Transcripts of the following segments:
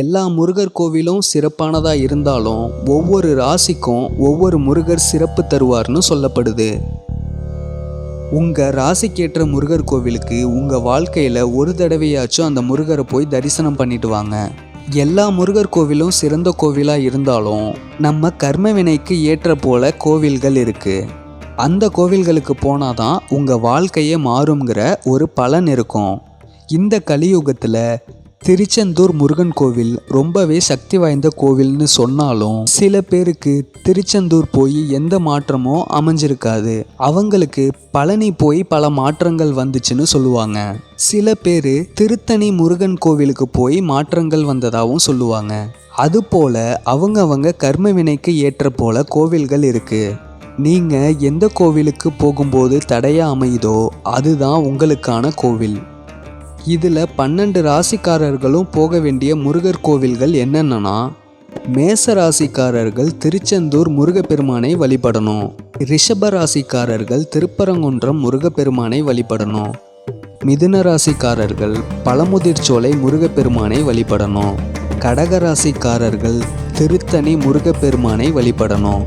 எல்லா முருகர் கோவிலும் சிறப்பானதாக இருந்தாலும் ஒவ்வொரு ராசிக்கும் ஒவ்வொரு முருகர் சிறப்பு தருவார்னு சொல்லப்படுது. உங்கள் ராசிக்கேற்ற முருகர் கோவிலுக்கு உங்கள் வாழ்க்கையில் ஒரு தடவையாச்சும் அந்த முருகரை போய் தரிசனம் பண்ணிட்டு வாங்க. எல்லா முருகர் கோவிலும் சிறந்த கோவிலாக இருந்தாலும் நம்ம கர்ம வினைக்கு ஏற்ற போல கோவில்கள் இருக்குது அந்த கோவில்களுக்கு போனால் தான் உங்கள் வாழ்க்கையே மாறுங்கிற ஒரு பலன் இருக்கும். இந்த கலியுகத்தில் திருச்செந்தூர் முருகன் கோவில் ரொம்பவே சக்தி வாய்ந்த கோவில்னு சொன்னாலும் சில பேருக்கு திருச்செந்தூர் போய் எந்த மாற்றமும் அமைஞ்சிருக்காது. அவங்களுக்கு பழனி போய் பல மாற்றங்கள் வந்துச்சுன்னு சொல்லுவாங்க. சில பேர் திருத்தணி முருகன் கோவிலுக்கு போய் மாற்றங்கள் வந்ததாகவும் சொல்லுவாங்க. அதுபோல அவங்க அவங்க கர்ம வினைக்கு ஏற்ற போல கோவில்கள் இருக்கு. நீங்கள் எந்த கோவிலுக்கு போகும்போது தடையாக அமையுதோ அதுதான் உங்களுக்கான கோவில். இதில் பன்னெண்டு ராசிக்காரர்களும் போக வேண்டிய முருகர் கோவில்கள் என்னென்னா மேச ராசிக்காரர்கள் திருச்செந்தூர் முருகப்பெருமானை வழிபடணும். ரிஷப ராசிக்காரர்கள் திருப்பரங்குன்றம் முருகப்பெருமானை வழிபடணும். மிதுன ராசிக்காரர்கள் பழமுதிர்ச்சோலை முருகப்பெருமானை வழிபடணும். கடக ராசிக்காரர்கள் திருத்தணி முருகப்பெருமானை வழிபடணும்.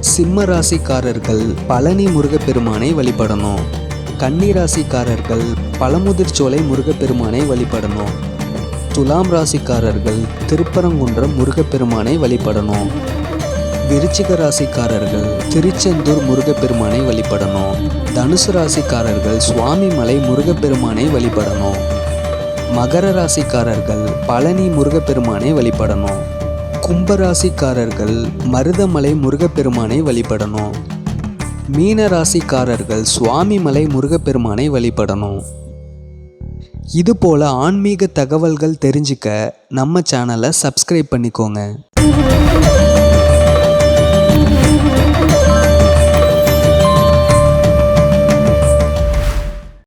சிம்ம ராசிக்காரர்கள் பழனி முருகப்பெருமானை வழிபடணும். கன்னிராசிக்காரர்கள் பழமுதிர்ச்சோலை முருகப்பெருமானை வழிபடணும். துலாம் ராசிக்காரர்கள் திருப்பரங்குன்றம் முருகப்பெருமானை வழிபடணும். விருச்சிக ராசிக்காரர்கள் திருச்செந்தூர் முருகப்பெருமானை வழிபடணும். தனுசு ராசிக்காரர்கள் சுவாமிமலை முருகப்பெருமானை வழிபடணும். மகர ராசிக்காரர்கள் பழனி முருகப்பெருமானை வழிபடணும். கும்பராசிக்காரர்கள் மருதமலை முருகப்பெருமானை வழிபடணும். மீன ராசிக்காரர்கள் சுவாமிமலை முருகப்பெருமானை வழிபடணும். இதுபோல ஆன்மீக தகவல்கள் தெரிஞ்சுக்க நம்ம சேனலை சப்ஸ்கிரைப் பண்ணிக்கோங்க.